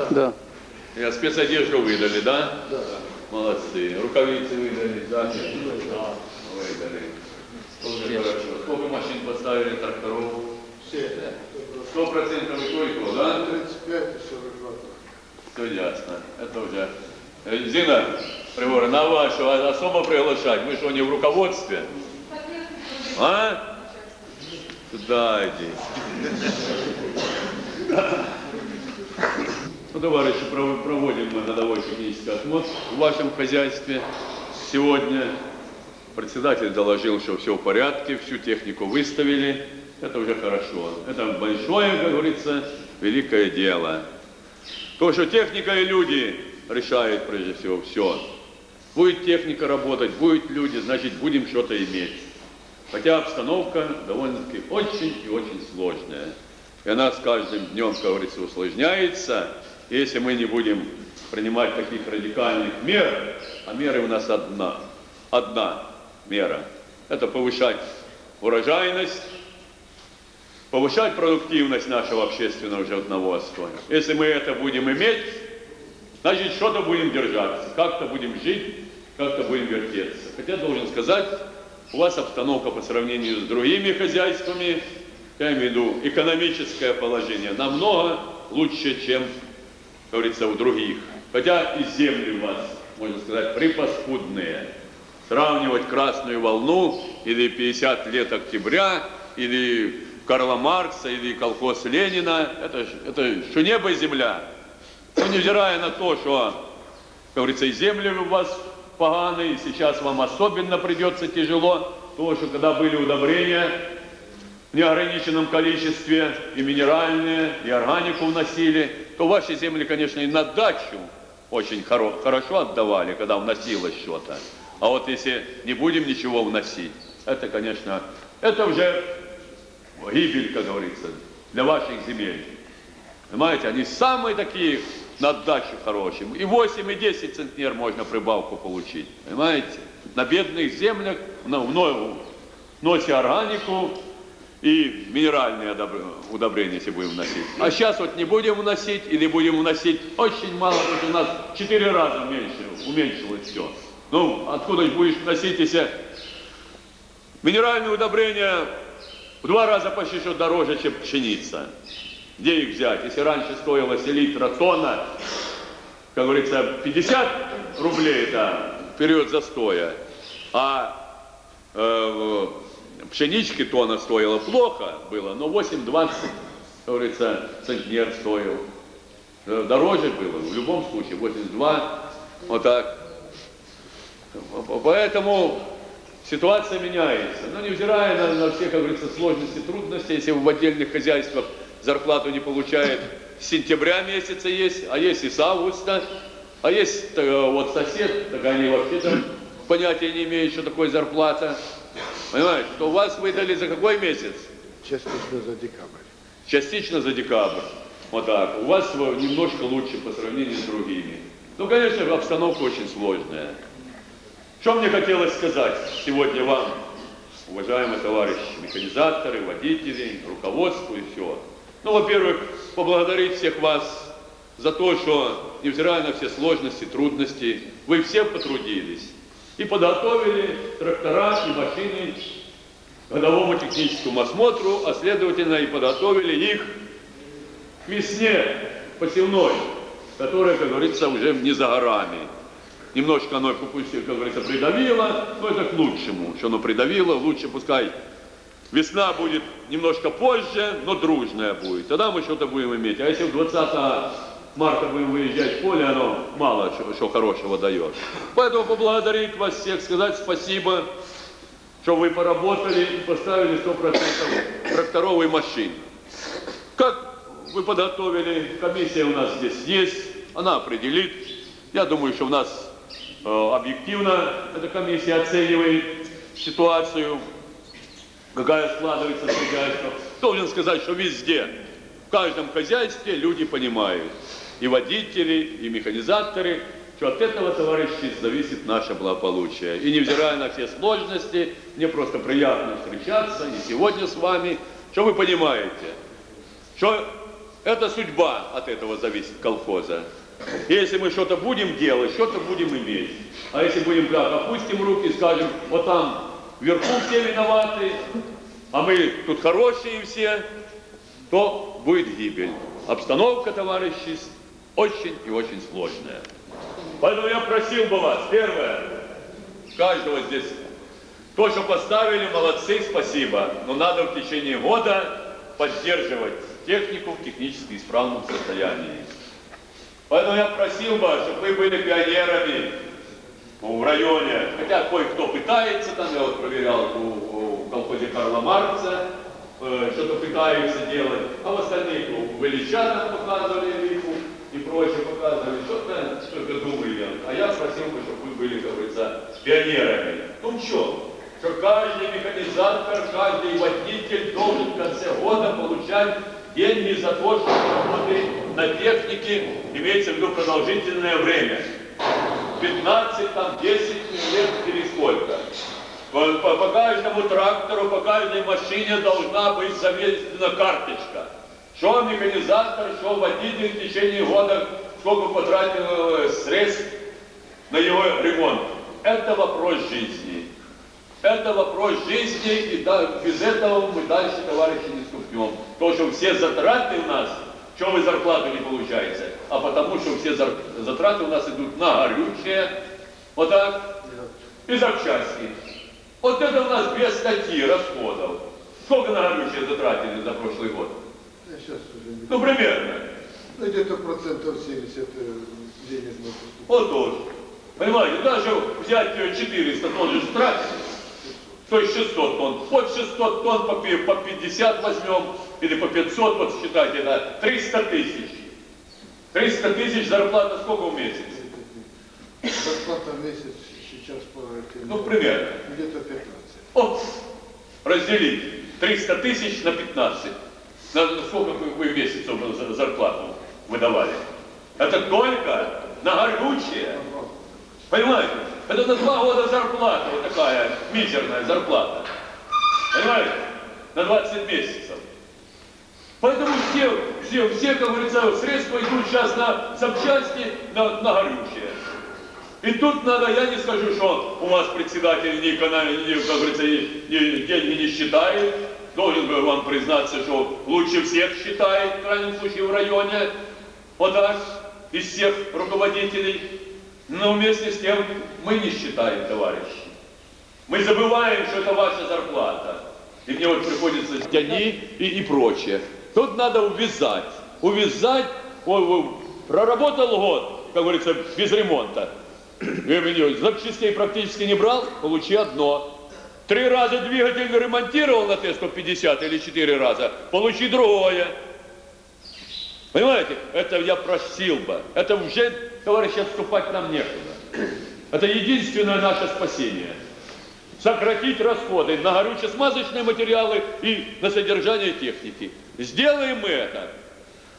да? Да. Я спецодежду выдали, да? Да. Молодцы. Рукавицы выдали, да? Выдали. Тоже хорошо. Сколько машин поставили тракторов? Все. Сто процентов и да? 35 и 42. Все ясно. Это уже. Э, Зина Пригорина, а вашу особо приглашать? Вы что, не в руководстве? А? Туда иди. Ну, товарищи, пров- проводим мы годовой технический осмотр в вашем хозяйстве. Сегодня председатель доложил, что все в порядке, всю технику выставили. Это уже хорошо. Это большое, как говорится, великое дело. То, что техника и люди решают прежде всего все. Будет техника работать, будут люди, значит будем что-то иметь. Хотя обстановка довольно-таки очень и очень сложная. И она с каждым днем, как говорится, усложняется. Если мы не будем принимать таких радикальных мер, а меры у нас одна, одна мера, это повышать урожайность, повышать продуктивность нашего общественного животноводства. Если мы это будем иметь, значит, что-то будем держаться, как-то будем жить, как-то будем вертеться. Хотя, должен сказать, у вас обстановка по сравнению с другими хозяйствами, я имею в виду экономическое положение, намного лучше, чем, говорится, у других. Хотя и земли у вас, можно сказать, припаскудные. Сравнивать красную волну или 50 лет октября, или Карла Маркса, или колхоз Ленина, это, это что небо и земля. Ну, невзирая на то, что, как говорится, и земли у вас поганые, сейчас вам особенно придется тяжело, то, что когда были удобрения в неограниченном количестве, и минеральные, и органику вносили, то ваши земли, конечно, и на дачу очень хоро- хорошо отдавали, когда вносилось что-то. А вот если не будем ничего вносить, это, конечно, это уже гибель, как говорится, для ваших земель. Понимаете, они самые такие на дачу хорошие. И 8, и 10 центнер можно прибавку получить. Понимаете? На бедных землях, на, в но- носе органику и минеральные удобрения, если будем вносить. А сейчас вот не будем вносить или будем вносить очень мало, потому что у нас 4 раза меньше, уменьшилось все. Ну, откуда будешь вносить, если минеральные удобрения в два раза почти что дороже, чем пшеница. Где их взять? Если раньше стоило селитра тонна, как говорится, 50 рублей это период застоя, а э, пшенички тонна стоила плохо было, но 8-20, как говорится, центнер стоил. Э, Дороже было, в любом случае, 82, вот так. Поэтому ситуация меняется. Но невзирая на, на все, как говорится, сложности, трудности, если в отдельных хозяйствах зарплату не получает с сентября месяца есть, а есть и с августа, а есть э, вот сосед, так они вообще там понятия не имеют, что такое зарплата. Понимаете, то у вас выдали за какой месяц? Частично за декабрь. частично за декабрь. Вот так. У вас немножко лучше по сравнению с другими. Ну, конечно, обстановка очень сложная. Что мне хотелось сказать сегодня вам, уважаемые товарищи, механизаторы, водители, руководству и все. Ну, во-первых, поблагодарить всех вас за то, что, невзирая на все сложности, трудности, вы все потрудились и подготовили трактора и машины к годовому техническому осмотру, а следовательно и подготовили их к весне посевной, которая, как говорится, уже не за горами. Немножко оно, как говорится, придавило, но это к лучшему, что оно придавило, лучше пускай весна будет немножко позже, но дружная будет. Тогда мы что-то будем иметь. А если в 20 марта будем выезжать в поле, оно мало что, что хорошего дает. Поэтому поблагодарить вас всех, сказать спасибо, что вы поработали и поставили 100% тракторов и машин. Как вы подготовили, комиссия у нас здесь есть, она определит. Я думаю, что у нас э, объективно эта комиссия оценивает ситуацию, какая складывается в хозяйствах. Должен сказать, что везде в каждом хозяйстве люди понимают, и водители, и механизаторы, что от этого, товарищи, зависит наше благополучие. И невзирая на все сложности, мне просто приятно встречаться и сегодня с вами, что вы понимаете, что это судьба от этого зависит колхоза. Если мы что-то будем делать, что-то будем иметь. А если будем так, опустим руки скажем, вот там вверху все виноваты, а мы тут хорошие все, то будет гибель. Обстановка, товарищи, очень и очень сложная. Поэтому я просил бы вас, первое, каждого здесь, то, что поставили, молодцы, спасибо. Но надо в течение года поддерживать технику в технически исправном состоянии. Поэтому я просил бы, чтобы вы были пионерами в районе. Хотя кое-кто пытается, там я вот проверял у, в колхозе Карла Маркса, что-то пытаются делать. А в остальных в Ильича там показывали Липу и прочее показывали. Что-то что думали. А я просил бы, чтобы вы были, как говорится, пионерами. Ну что? Что каждый механизатор, каждый водитель должен в конце года получать деньги за то, что работает на технике, имеется в виду продолжительное время. 15, там, 10 лет или сколько. По, по- каждому трактору, по каждой машине должна быть заведена карточка. Что механизатор, что водитель в течение года, сколько потратил э, средств на его ремонт. Это вопрос жизни. Это вопрос жизни, и да- без этого мы дальше, товарищи, не ступнем. То, что все затраты у нас, что вы зарплату не получаете, а потому что все затраты у нас идут на горючее, вот так, и запчасти. Вот это у нас без статьи расходов. Сколько на горючее затратили за прошлый год? Я сейчас уже не... Ну, примерно. Ну, где-то процентов 70 э, денежного поступления. Вот тоже. Понимаете, даже взять э, 400 тонн же тратить, то есть 600 тонн. Под 600 тонн по пи- по 50 возьмем, или по 500, вот считайте, это 300 тысяч. 300 тысяч зарплата сколько в месяц? Зарплата в месяц сейчас по этим, Ну, примерно. где-то 15. Вот, разделить 300 тысяч на 15. На, сколько вы, в месяц за- зарплату выдавали? Это только на горючее. Понимаете? Это на два года зарплата, вот такая мизерная зарплата. Понимаете? На 20 месяцев. Поэтому все, все, все, как говорится, средства идут сейчас на запчасти, на, на горючее. И тут надо, я не скажу, что у вас председатель не, как говорится, не- деньги не считает. Должен бы вам признаться, что лучше всех считает, в крайнем случае, в районе. Так, из всех руководителей. Но вместе с тем мы не считаем, товарищи. Мы забываем, что это ваша зарплата. И мне вот приходится тяни и, и прочее. Тут надо увязать. Увязать. Ой, ой, проработал год, как говорится, без ремонта. Запчастей практически не брал, получи одно. Три раза двигатель ремонтировал на Т-150 или четыре раза, получи другое. Понимаете, это я просил бы. Это уже, товарищи, отступать нам некуда. Это единственное наше спасение. Сократить расходы на горюче-смазочные материалы и на содержание техники. Сделаем мы это.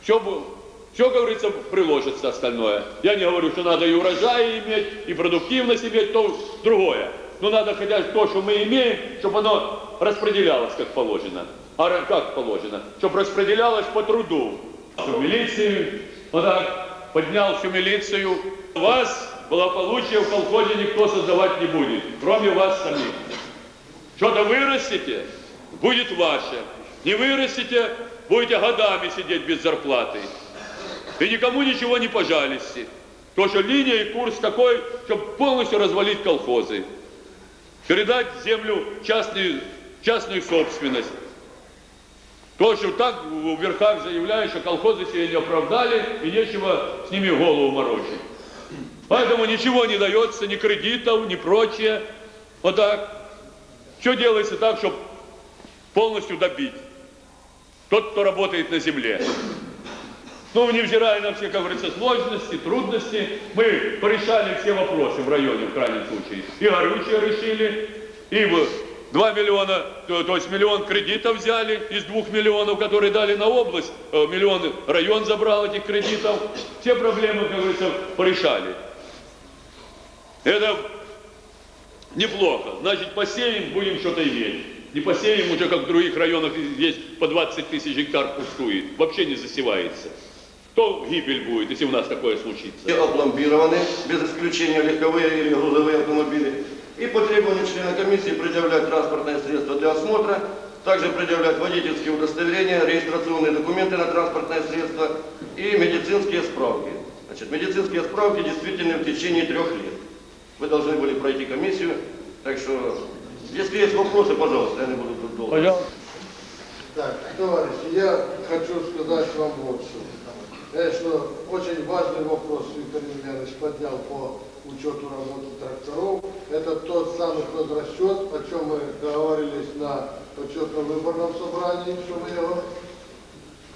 Все, бу- все, говорится, приложится остальное. Я не говорю, что надо и урожай иметь, и продуктивность иметь, то другое. Но надо хотя бы то, что мы имеем, чтобы оно распределялось как положено. А как положено? Чтобы распределялось по труду. Всю милицию, вот так, поднял всю милицию. Вас, благополучие в колхозе никто создавать не будет, кроме вас самих. Что-то вырастите, будет ваше. Не вырастите, будете годами сидеть без зарплаты. И никому ничего не пожалите. То, что линия и курс такой, чтобы полностью развалить колхозы. Передать землю частную, частную собственность. То, что так в верхах заявляют, что колхозы себя не оправдали и нечего с ними голову морочить. Поэтому ничего не дается, ни кредитов, ни прочее. Вот так. Все делается так, чтобы полностью добить. Тот, кто работает на земле. Ну, невзирая на все, как говорится, сложности, трудности, мы порешали все вопросы в районе, в крайнем случае. И горючее решили, и в 2 миллиона, то, то есть миллион кредитов взяли из 2 миллионов, которые дали на область, э, миллион район забрал этих кредитов. Все проблемы, как говорится, порешали. Это неплохо. Значит, посеем, будем что-то иметь. Не посеем уже, как в других районах, здесь по 20 тысяч гектар пустует. Вообще не засевается. То гибель будет, если у нас такое случится. Все опломбированы, без исключения легковые или грузовые автомобили. И по требованию члена комиссии предъявлять транспортное средство для осмотра, также предъявлять водительские удостоверения, регистрационные документы на транспортное средство и медицинские справки. Значит, медицинские справки действительны в течение трех лет. Вы должны были пройти комиссию, так что, если есть вопросы, пожалуйста, я не буду тут долго. Пожалуйста. Так, товарищи, я хочу сказать вам вот что. Конечно, очень важный вопрос Виктор Емельянович поднял по учету работы тракторов. Это тот самый расчет, о чем мы договорились на почетно-выборном собрании, что мы его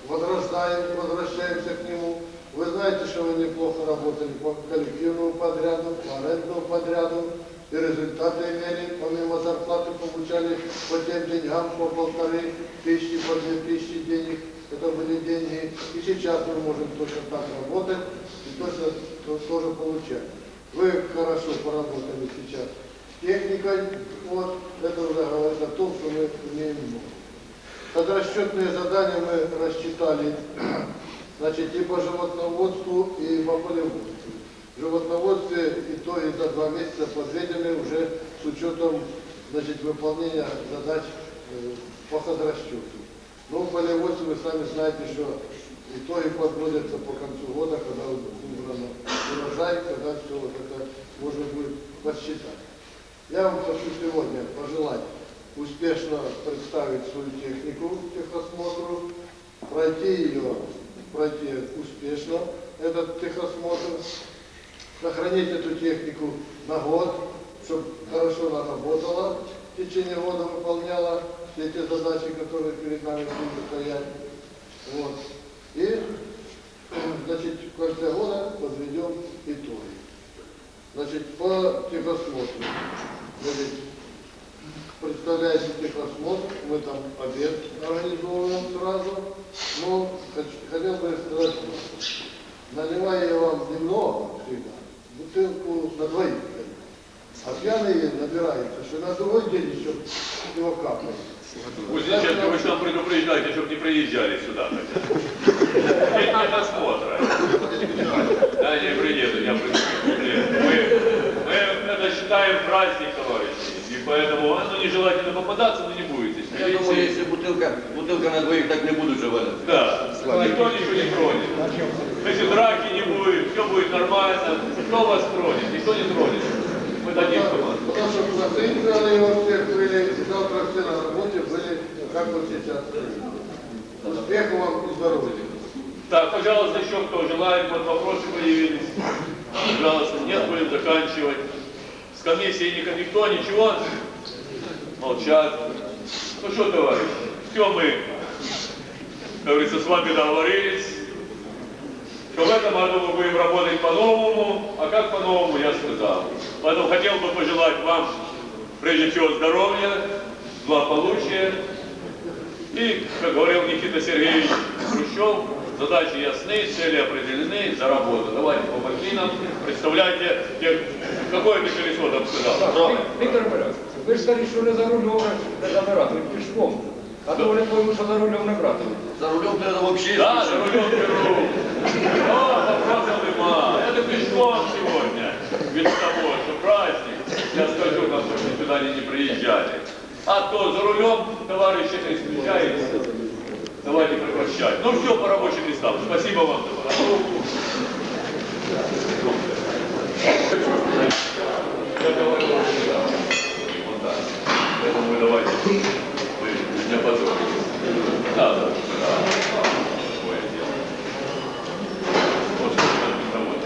возрастаем и возвращаемся к нему. Вы знаете, что вы неплохо работали по коллективному подряду, по арендному подряду, и результаты имели, помимо зарплаты получали по тем деньгам по полторы тысячи, по две тысячи денег. Это были деньги. И сейчас мы можем точно так работать и точно то- тоже получать. Вы хорошо поработали сейчас с техникой, вот, это уже говорит о том, что мы умеем много. Подрасчетные задания мы рассчитали, значит, и по животноводству, и по полеводству. В животноводстве итоги за два месяца подведены уже с учетом, значит, выполнения задач э, по хозрасчету. Ну, в полеводстве вы сами знаете, что итоги подводятся по концу года, когда убрано урожай, когда все вот это можно будет подсчитать. Я вам хочу сегодня пожелать успешно представить свою технику техосмотру, пройти ее, пройти успешно, этот техосмотр, сохранить эту технику на год, чтобы хорошо она работала, в течение года выполняла все эти задачи, которые перед нами будут стоять. Вот. И, значит, в конце года подведем итоги. Значит, по техосмотру. Значит, представляете техосмотр, мы там обед организовываем сразу. Но хотел бы сказать, наливаю я вам немного всегда, бутылку на двоих. А пьяные набираются, что на другой день еще его капает. Кузнеченко, вы же нам предупреждаете, чтобы не приезжали сюда. Нет, нет осмотра. Да, не приеду, я приеду. Мы, мы это считаем праздник, товарищи. И поэтому ну, нежелательно попадаться, но не будете. Я думаю, если бутылка, бутылка на двоих так не будут же валяться. Да, никто ничего не тронет. Если драки не будет, все будет нормально. Кто вас тронет? Никто не тронет. Дадим. Потому что концентрировали его всех были, завтра все на работе были, как вот сейчас. Успехов вам и. Так, пожалуйста, еще кто желает, вот вопросы появились. Пожалуйста, нет, будем заканчивать. С комиссией никто, ничего? Молчат. Ну что, товарищи, все мы, как говорится, с вами договорились, что в этом году мы будем работать по-новому, а как по-новому, я сказал. Поэтому хотел бы пожелать вам, прежде всего, здоровья, благополучия, и, как говорил Никита Сергеевич Хрущев, задачи ясны, цели определены, за работу. Давайте помогли нам, представляйте, те- какое ты колесо там сказал? Віктор Мирославович, ви ж сказали, що не за рулем не забирати, ви пішком. А то вони поймуть, що за рулем не брати. За рулем треба вообще Да, за рулем беру. О, вопросов нема. Это пешком сегодня. Ведь того, что праздник. Я скажу, там, чтобы сюда они не приезжали. А то за рулем товарищи не встречается. Давайте прекращать. Ну все, по рабочим местам. Спасибо вам, товарищи. Я говорю, да. Вот так. Поэтому вы давайте. Вы не позоритесь. Да, да, да. Такое дело. Вот что это завод.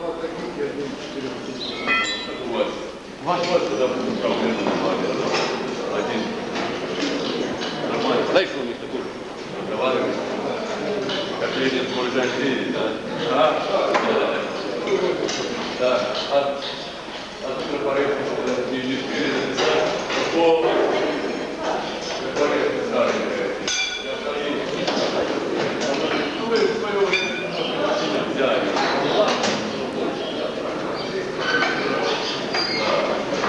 Вот таких я думаю, четыре. Как у вас? Ваш ваш тогда будет проблема Один. Нормально. Знаешь, что у них такой? Разговаривает. Как Ленин с Муржантией, да? А? Да. От, от корпорации, не, не, не, готовы. Ну, вы в свое время взяли.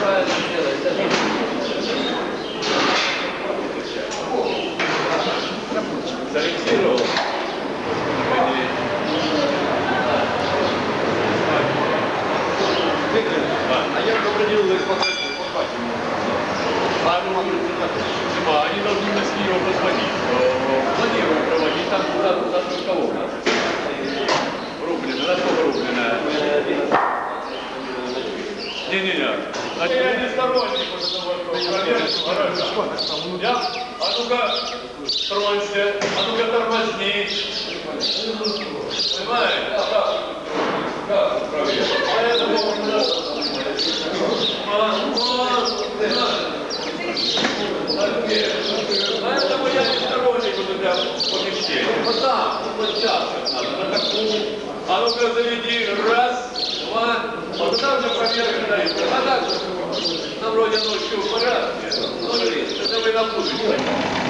Правильно делаете. Сориентировал. А я определил их по хате. А ну, Дима, они должны на с нее позвонить. Э, Планируем проводить там куда куда кого Рублено, на сколько рублено? Не-не-не. А я не сторонник вот этого вопроса. Я? А ну-ка, тронься. А ну-ка, тормозни. Понимаешь? Как управлять? Поэтому... А, Поэтому я не сторонник вот этого помещения. Вот там, вот сейчас надо, на такую. А ну-ка заведи, раз, два, вот там же проверка дает. А так, на вроде ночью в порядке. Ну, это вы на будущее.